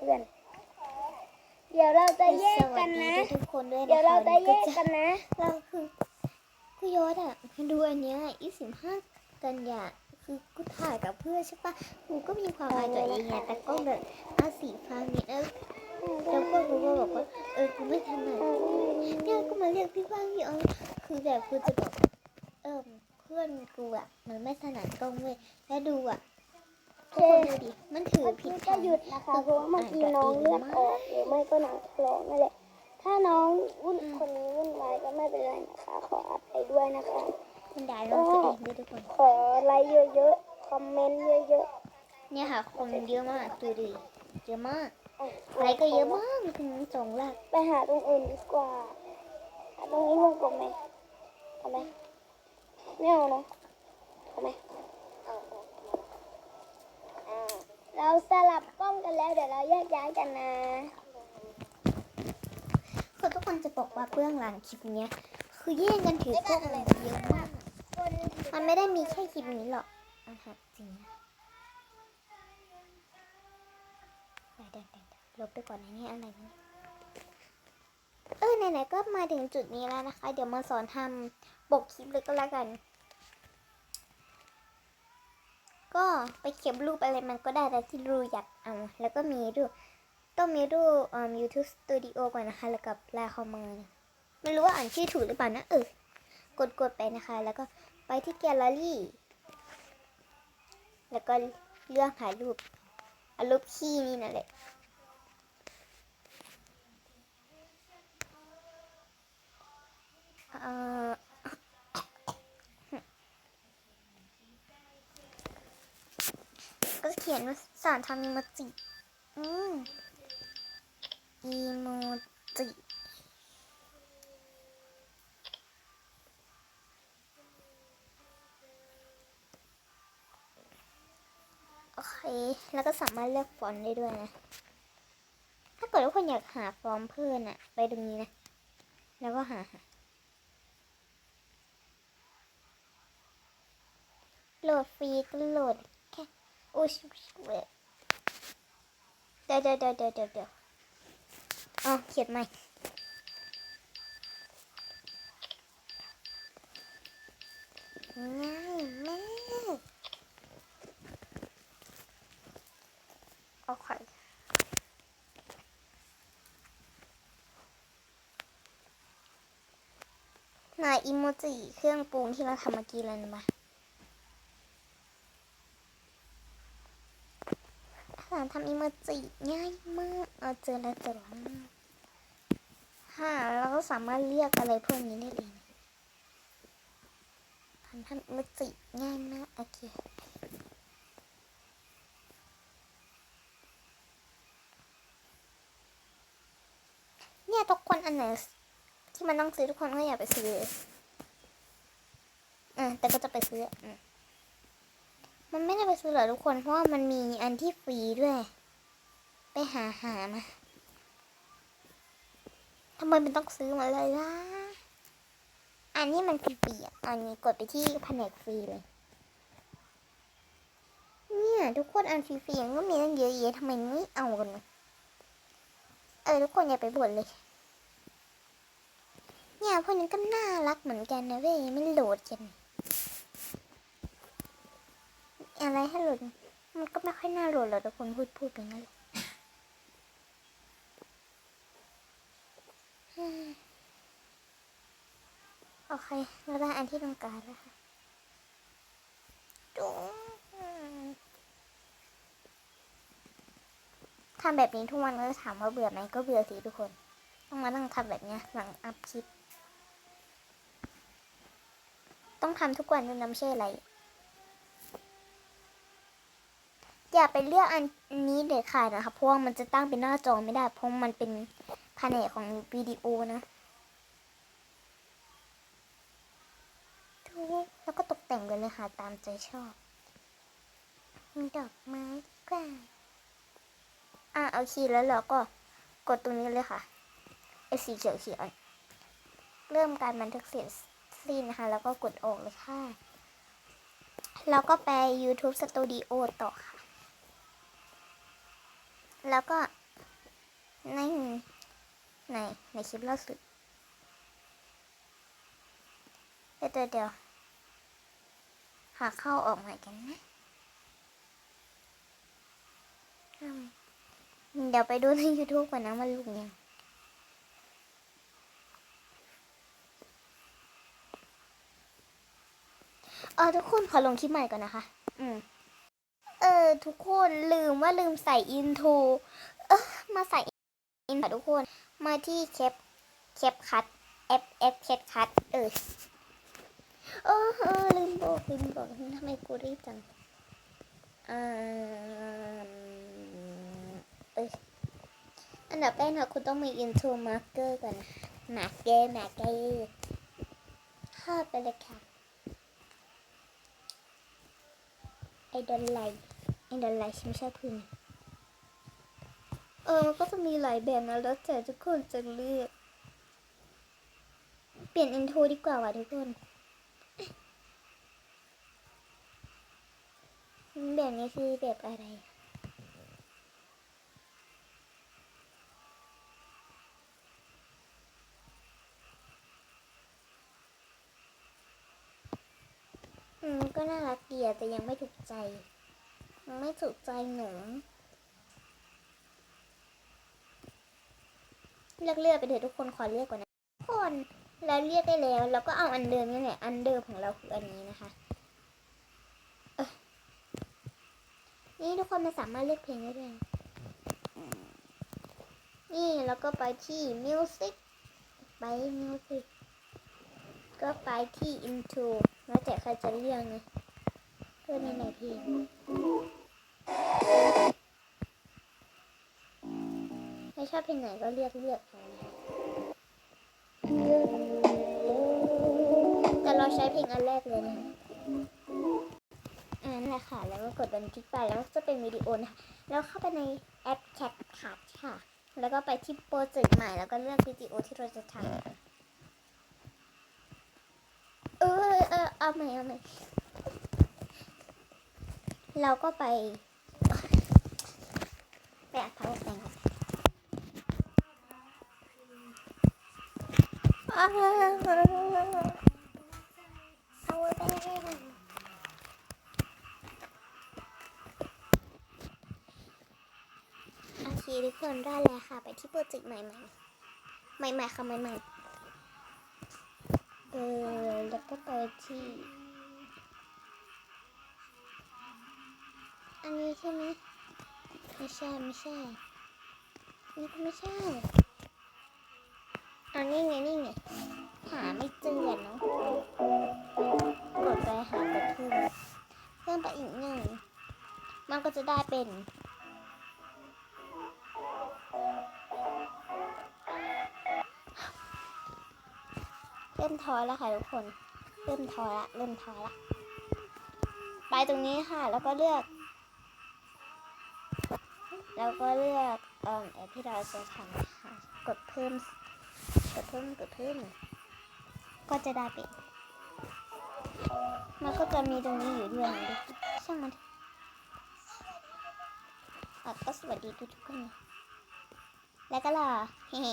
เพื่อน เดี๋ยวเราจะแยกกันนะ สวัสดีทุกคนด้วยนะคะเดี๋ยวเราจะแยกวักันนะ เราคือกูยศอะดูอันเนี้ยอีสิบห้ากันยาคือกูถ่ายกับเพื่อนใช่ปะกูก็มีความอายตัวเองไงแต่ก็แบบเอาสีฟ้าเนี่ยเออแล้วก็กูก็บอกว่าเออกูไม่ถนัดเนี่ยก็มาเรียกพี่ว่างพี่ออยคือแบบกูจะบอกเออเพื่อนกูอะมันไม่ถนัดกล้องเว้ยแล้วดูอะ ทุกคนดูดิมันถือเมื่อผิดกี้ทาก็งหยุดนะคะเพราะว่าเมื่อกี้น้องเลือดออกหรือไม่ก็หนังถลอกนั่นแหละ ถ้าน้องวุ่นคนนี้วุ่นวายก็ไม่เป็นไรนะคะ ขออภัยด้วยนะคะมันด่าน้องตัวเองด้วยทุกคนขอไลค์เยอะๆคอมเมนต์เยอะเนี่ยค่ะคนเยอะมากดูดิเยอะมากๆเอาไลค์ก็เยอะมากถึงสองหลักไปหาตรงอื่นดีกว่าหาตรงนี้วงกลมไหมเอาไหมไม่เอาเนาะเอาไหมเอาเอาเอาอ่า เราสลับกล้องกันแล้วเดี๋ยวเราแยกย้ายกันนะคือทุกคนจะบอกว่าเบื้องหลังคลิปเนี้ย คือแย่งกันถือกล้องอะไรเยอะมาก มันไม่ได้มีแค่คลิปนี้หรอกอะครับจริงนะเดี๋ยวเดี๋ยวลบไปก่อนนะนี่อะไรนะเออไหนๆก็มาถึงจุดนี้แล้วนะคะ เดี๋ยวมาสอนทำปกคลิปเลยก็แล้วกัน ก็ไปเขียนรูปอะไรมันก็ได้แต่ที่รูอยากเอาแล้วก็มีรูปต้องมีรูปเอ่อ YouTube Studio ก่อนนะคะ แล้วกับลายคอมเมอร์ไม่รู้ว่าอ่านชื่อถูกหรือเปล่านะเออกดกดไปนะคะ แล้วก็ไปที่แกลเลอรี่ แล้วก็เลือกถ่ารูปเอารูปขี้นี่นั่นแหละเอ่อ ก็เขียนว่าสอนทำอีโมจิ อืมอีโมจิโอเค แล้วก็สามารถเลือกฟอนต์ได้ด้วยนะ ถ้าเกิดว่าคนอยากหาฟอนต์เพิ่มอะไปตรงนี้นะ แล้วก็หาโหลดฟรีก็โหลด โอ้ยเว้ยเดี๋ยวเดี๋ยวเดี๋ยวเดี๋ยวเดี๋ยวเดี๋ยวอ๋อเขียนใหม่ง่ายมากโอเคนายอิโมจิเครื่องปรุงที่เราทำเมื่อกี้เลยนะ สอน ทำอีโมจิง่ายมากเอาเจอแล้วเจอแล้วค่ะเราก็สามารถเรียกอะไรพวกนี้ได้เลยทำทำอีโมจิง่ายมากโอเคเนี่ยทุกคนอันไหนที่มันต้องซื้อทุกคนก็อย่าไปซื้ออ่าแต่ก็จะไปซื้ออืม มันไม่ได้ไปซื้อหรอกทุกคน เพราะว่ามันมีอันที่ฟรีด้วย ไปหาหามาทำไมมันต้องซื้อมาเลยล่ะ อันนี้มันฟรีอะอันนี้กดไปที่แผนกฟรีเลย เนี่ยทุกคนอันฟรีๆก็มีตั้งเยอะแยะทำไมไม่เอากันเออทุกคนอย่าไปบ่นเลย เนี่ยพวกนี้ก็น่ารักเหมือนกันนะเว้ยไม่โหลดกัน อะไรให้หลุด มันก็ไม่ค่อยน่าโหลดหรอกทุกคนพูดพูดไปงั้นแหละอืมโอเคเราได้อันที่ต้องการแล้วค่ะจุ๊งทำแบบนี้ทุกวันก็ถามว่าเบื่อไหมก็เบื่อสิทุกคน ต้องมานั่งทำแบบนี้หลังอัพคลิป ต้องทำทุกวันด้วยนะไม่ใช่อะไร อย่าไปเลือกอันนี้เด็ดขาดนะคะเพราะว่ามันจะตั้งเป็นหน้าจอไม่ได้ เพราะมันเป็นแผนกของวิดีโอนะทุกแล้วก็ตกแต่งกันเลยค่ะตามใจชอบ มีดอกไม้กว่าอะเอาคีย์แล้วเราก็กดตรงนี้เลยค่ะไอสีเขียวเขียวเริ่มการบันทึกเสร็จสิ้นนะคะ แล้วก็กดออกเลยค่ะ แล้วก็ไป YouTube Studio ต่อค่ะ แล้วก็ในในในคลิปล่าสุดเดี๋ยวเดี๋ยวหาเข้าออกใหม่กันนะเดี๋ยวไปดูใน YouTube ก่อนนะว่าลุงยังเออทุกคนขอลงคลิปใหม่ก่อนนะคะ อืม เออทุกคนลืมว่าลืมใส่อินโทรเออมาใส่อินค่ะทุกคน มาที่แคปแคปคัทแอปแอปแคปคัทเออเออเออลืมบอกลืมบอกทำไมกูรีบจังอ่าเอยอันดับแรกนะคุณต้องมี intro marker ก่อนนะ marker marker เข้าไปเลยค่ะไอด อลไลไอดอลไลฉันไม่ชอบพึ่งเออมันก็จะมีหลายแบบนะแล้วแต่ทุกคนจะเลือก เปลี่ยนอินโทรดีกว่าว่ะทุกคนแบบนี้คือแบบอะไรอืมก็น่ารักดีอะแต่ยังไม่ถูกใจ ไม่ถูกใจหนูเลือกเลือกไปเถอะทุกคนขอเลือกก่อนนะทุกคนแล้วเรียกได้แล้วแล้วก็เอาอันเดิมนี่แหละอันเดิมของเราคืออันนี้นะคะนี่ทุกคนมันสามารถเลือกเพลงได้ด้วยนี่แล้วก็ไปที่ music ไป music ก็ไปที่ intro แล้วแต่ใครจะเลือกนะเพื่อในไหนเพลง ไม่ชอบเพลงไหนก็เลือกเลือกแต่เราใช้เพลงอันแรกเลยนะอันนั้นแหละค่ะ แล้วก็กดบันทึกไปแล้วจะเป็นวิดีโอนะคะแล้วเข้าไปในแอปแคปคัทค่ะ แล้วก็ไปที่โปรเจกต์ใหม่แล้วก็เลือกวิดีโอที่เราจะทำเออเออเอาใหม่เอาใหม่เราก็ไปอัดพาวแบงค์พาวเวอร์แบงค์โอเค ทุกคนได้แล้วค่ะ ไปที่โปรเจกต์ใหม่ๆ ใหม่ๆค่ะใหม่ๆ เออ แล้วก็ไปที่ อันนี้ใช่ไหมไม่ใช่ ไม่ใช่ นี่ก็ไม่ใช่ อันนี้ไงนี่ไงหาไม่เจอเนาะกดไปหากดเพิ่มเพิ่มไปอีกหนึ่งมันก็จะได้เป็นเริ่มท้อแล้วค่ะทุกคน เริ่มท้อละ เริ่มท้อละ ไปตรงนี้ค่ะ แล้วก็เลือก แล้วก็เลือกเอ่อแอปที่เราจะทำค่ะ กดเพิ่ม กดเพิ่มกดเพิ่มก็จะได้เป็นมันก็จะมีตรงนี้อยู่ด้วยนะช่างมันอะก็สวัสดีทุกคน แล้วก็ล่ะเฮ้